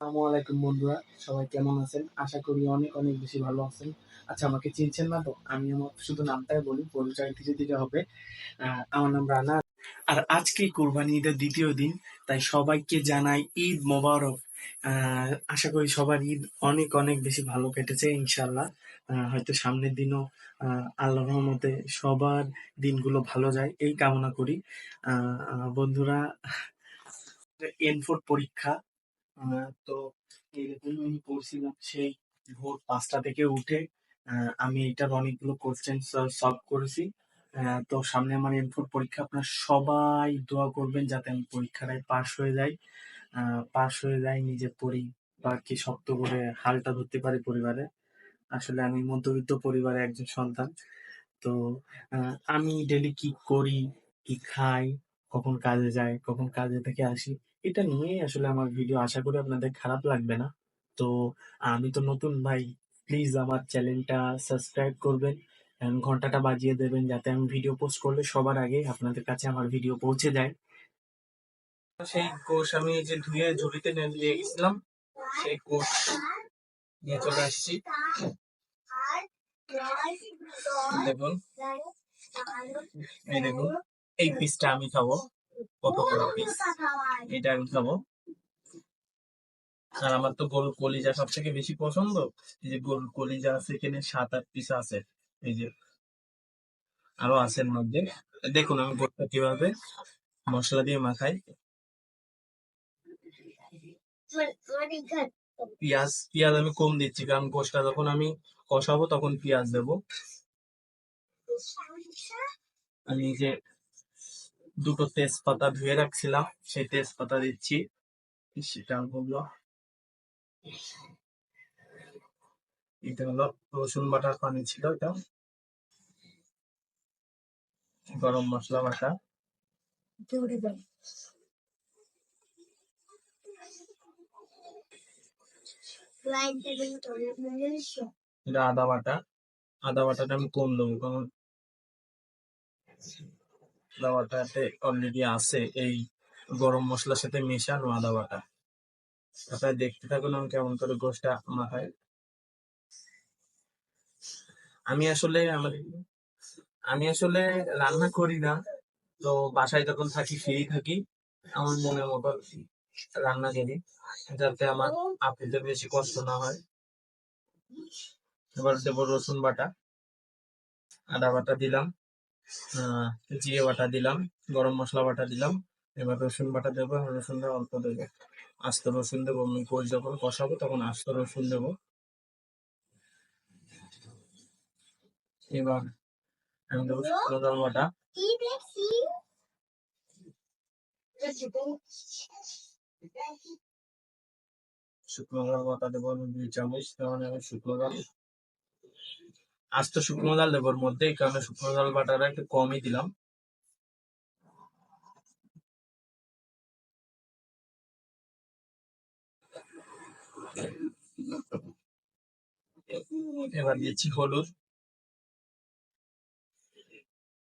আসসালামু আলাইকুম বন্ধুরা। সবাই কেমন আছেন? আশা করি অনেক অনেক বেশি ভালো আছেন। আচ্ছা আমাকে চিনছেন না তো? আমি আমার শুধু নামটাই বলি পরিচয় ধীরে ধীরে হবে। আমার নাম রানা। আর আজকে কোরবানি ঈদের দ্বিতীয় দিন তাই সবাইকে জানাই ঈদ মোবারক। আশা করি সবার ঈদ অনেক অনেক বেশি ভালো কেটেছে ইনশাল্লাহ হয়তো সামনের দিনও আহ, আল্লাহর রহমতে সবার দিনগুলো ভালো যায় এই কামনা করি। বন্ধুরা এন ফোর পরীক্ষা তো এরকম আমি পড়ছিলাম সেই ভোর পাঁচটা থেকে উঠে আমি এটার অনেকগুলো কোশ্চেন সলভ করেছি। তো সামনে আমার এমফোর পরীক্ষা, আপনারা সবাই দোয়া করবেন যাতে আমি পরীক্ষাটায় পাশ হয়ে যাই। পাশ হয়ে যাই নিজের পরিবারকে শক্ত করে হালটা ধরতে পারি পরিবারে। আসলে আমি মধ্যবিত্ত পরিবারের একজন সন্তান। তো আমি ডেলি কি করি, কি খাই, কখন কাজে যাই, কখন কাজে থেকে আসি এটা নিয়েই আসলে আমার ভিডিও আশা করি আপনাদের খারাপ লাগবে না। তো আমি তো নতুন ভাই প্লিজ আমার চ্যানেলটা সাবস্ক্রাইব করবেন ঘন্টাটা বাজিয়ে দেবেন যাতে আমি ভিডিও পোস্ট করলে সবার আগে আপনাদের কাছে আমার ভিডিও পৌঁছে যায়। সেই কোষ আমি যে ধুয়ে ঝুড়িতে নিয়ে নিয়ে গেছিলাম, সেই কোষ নিয়ে চলে আসছি। দেখুন, এই দেখুন, এই পিসটা আমি খাব। এটা আমি খাব। আর আমার তো গরুর কলিজা সব থেকে বেশি পছন্দ। এই যে গরুর কলিজা আছে, এখানে সাত আট পিস আছে। এই যে আরও আছে মধ্যে। দেখুন আমি গোটটা কীভাবে মশলা দিয়ে মাখাই। পেঁয়াজ পেঁয়াজ আমি কম দিচ্ছি, কারণ গোশটা যখন আমি কষাবো তখন পেঁয়াজ দেবো। আমি যে দুটো তেজপাতা ধুয়ে রাখছিলাম সেই তেজপাতা দিচ্ছি। সেটা হলো এটা হলো রসুন বাটার পানি ছিল এটা। গরম মশলা বাটা। এটা আদা বাটা। আদা বাটাটা আমি কম দেবো কারণ বাটাতে অলরেডি আছে এই গরম মশলার সাথে মেশানো আদা বাটা আপনারা দেখতে থাকুন আমি কেমন করে গোষ্ঠটা মাখায় আমি আসলে আমার, আমি আসলে রান্না করি না, তো বাসায় যখন থাকি ফ্রি থাকি, আমার মনের মতো রান্না করি, যাতে আমার আপনাদের বেশি কষ্ট না হয়। এবার দেবো রসুন বাটা, আদা বাটা দিলাম। জিরে বাটা দিলাম, গরম মশলা বাটা দিলাম। এবার রসুন বাটা দেবো, রসুনটা অল্প দেবো। আস্ত রসুন দেবো, আমি যখন কষাবো তখন আস্ত রসুন দেবো। এবার আমি দেবো শুকনো জল বাটা। শুকনো জল বাটা দেবো আমি দুই চামচ কারণ আমি শুকনো জল আস্ত শুকনো জল দেবো মধ্যে, এই কারণে শুকনো জল বাটাটা একটু কমই দিলাম। এবার দিচ্ছি হলুদ।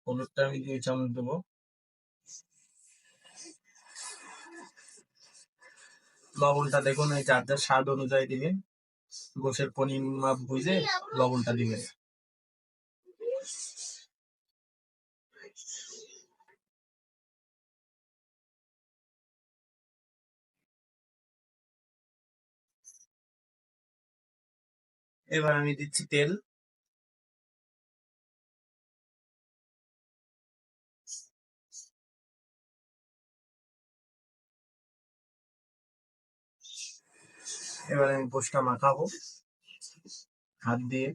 হলুদটা আমি দুই চামচ দেবো। লবণটা দেখুন, এই যার যার স্বাদ অনুযায়ী দিবেন গোশের মাপ বুঝে লবণটা দিবেন এবার আমি দিচ্ছি তেল। এবার আমি গোশটা মাখাবো। হাত দিয়ে।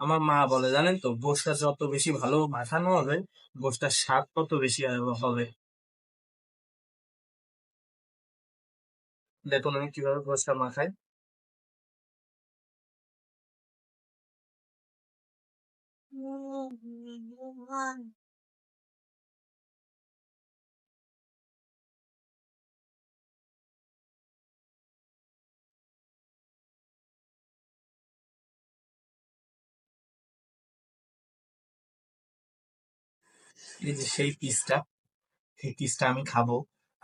আমার মা বলে, জানেন তো গোশটা যত বেশি ভালো মাখানো হবে গোশটার স্বাদ তত বেশি হবে। দেখুন আমি কীভাবে গোশটা মাখাই এই যে সেই পিসটা সেই পিসটা আমি খাব।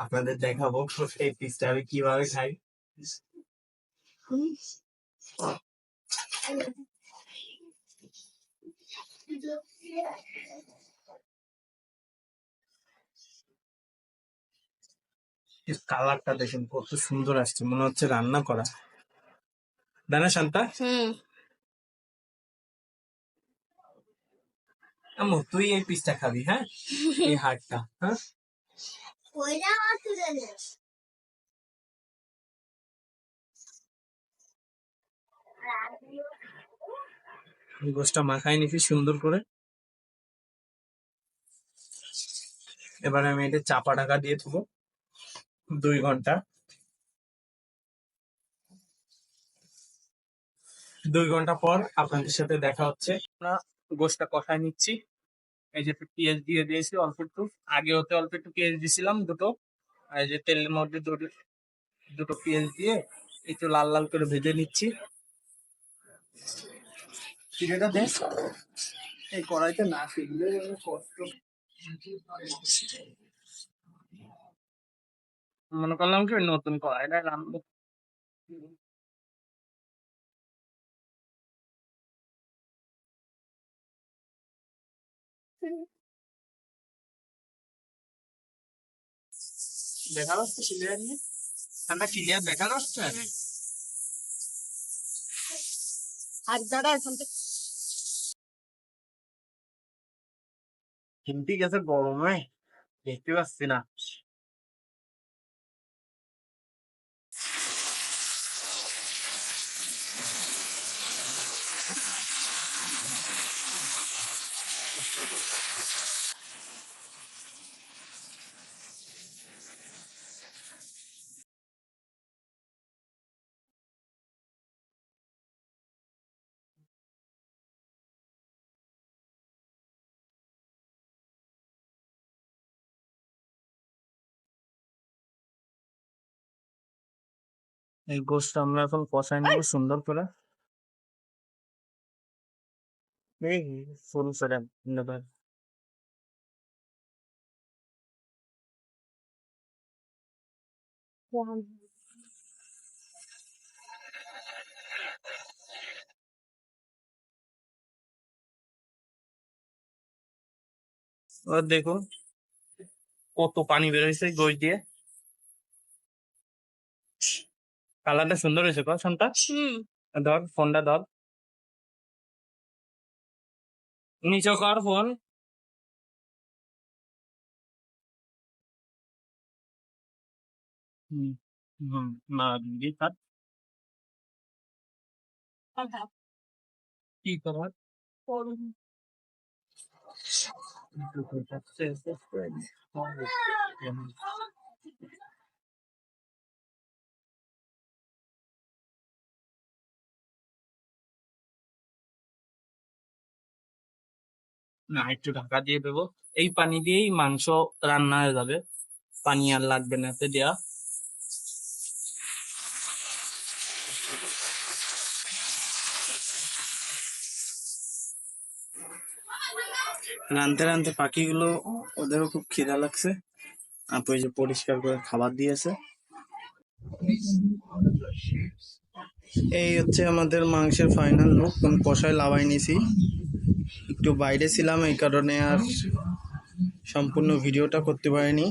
আপনাদের দেখাবো এই পিসটা আমি কীভাবে খাই। কালারটা দেখুন কত সুন্দর আসছে মনে হচ্ছে রান্না করা। দানা শান্তা? তুই এই পিসটা খাবি হ্যাঁ? এই হাড়টা হ্যাঁ? গোষ্ঠটা মাখাই নিছি সুন্দর করে। এবার আমি এটা চাপা ঢাকা দিয়ে থবো দুই ঘণ্টা। দুই ঘণ্টা পর আপনাদের সাথে দেখা হচ্ছে। আমরা গোষ্ঠটা কষায় নিচ্ছি। এই যে পেঁয়াজ দিয়ে দিয়েছি, অল্প একটু। আগে হতে অল্প একটু পেঁয়াজ দিয়েছিলাম দুটো। এই যে তেলের মধ্যে দুটো দুটো পেঁয়াজ দিয়ে একটু লাল লাল করে ভেজে নিচ্ছি। চিড়েটা দেখ এই কড়াইতে না শিখলে কষ্ট। মনে করলাম কি নতুন কড়াইটা রান্না দেখা যাচ্ছে ক্লিয়ার নিয়ে ঠান্ডা ক্লিয়ার দেখা যাচ্ছে আর দাদা এখান থেকে হিন্দি গেছে গরমে দেখতে পাচ্ছি না এই গোষ্ঠ আমরা এখন কষাই নেব সুন্দর করে এই ফুল ফ্রেম নেবে এবার দেখুন কত পানি বেরোয়েছে গোশ দিয়ে কালারটা সুন্দর হয়েছে কসনটা ধর ফোনটা ধর। নিচে কর ফোন হুম হুম না দিদি থাক। কি করার? না, একটু ঢাকা দিয়ে দেবো এই পানি দিয়েই মাংস রান্না হয়ে যাবে। পানি আর লাগবে না এতে দেওয়া রানতে রানতে পাখিগুলো ওদেরও খুব খিদা লাগছে। আপু যে পরিষ্কার করে খাবার দিয়েছে। এই হচ্ছে আমাদের মাংসের ফাইনাল লুক কোন কষায় লাভাই নিছি। একটু বাইরে ছিলাম এই কারণে আর সম্পূর্ণ ভিডিওটা করতে পারিনি।